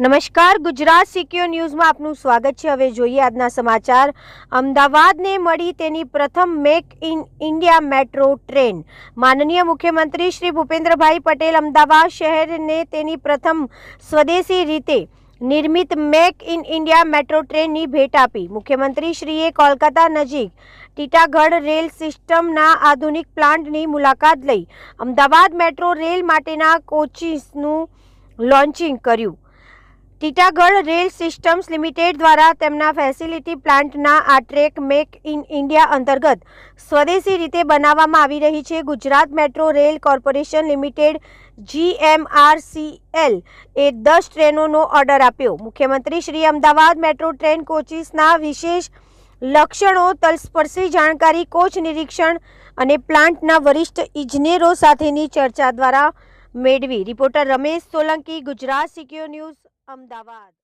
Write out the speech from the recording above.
નમસ્કાર, ગુજરાત સિક્યોર ન્યૂઝમાં આપનું સ્વાગત છે. હવે જોઈએ આજના સમાચાર. અમદાવાદને મળી તેની પ્રથમ make in India metro train. માનનીય મુખ્યમંત્રી શ્રી ભૂપેન્દ્રભાઈ પટેલ અમદાવાદ શહેરને તેની પ્રથમ સ્વદેશી રીતે નિર્મિત મેક ઇન ઇન્ડિયા મેટ્રો ટ્રેનની ભેટ આપી. મુખ્યમંત્રીશ્રીએ કોલકાતા નજીક ટીટાગઢ રેલ સિસ્ટમના આધુનિક પ્લાન્ટની મુલાકાત લઈ અમદાવાદ મેટ્રો રેલ માટેના કોચિસનું લોન્ચિંગ કર્યું. ટીટાગઢ રેલ સિસ્ટમ્સ લિમિટેડ દ્વારા તેમના ફેસિલિટી પ્લાન્ટના આ ટ્રેક મેક ઇન ઇન્ડિયા અંતર્ગત સ્વદેશી રીતે બનાવવામાં આવી રહી છે. Gujarat metro rail corporation limited GMRCL એ દસ ટ્રેનોનો ઓર્ડર આપ્યો. મુખ્યમંત્રી શ્રી અમદાવાદ મેટ્રો ટ્રેન કોચિસના વિશેષ લક્ષણો, તલસ્પર્શી જાણકારી, કોચ નિરીક્ષણ અને પ્લાન્ટના વરિષ્ઠ ઇજનેરો સાથેની ચર્ચા દ્વારા મેળવી. Reporter Ramesh Solanki, Gujarat secure news Ahmedabad.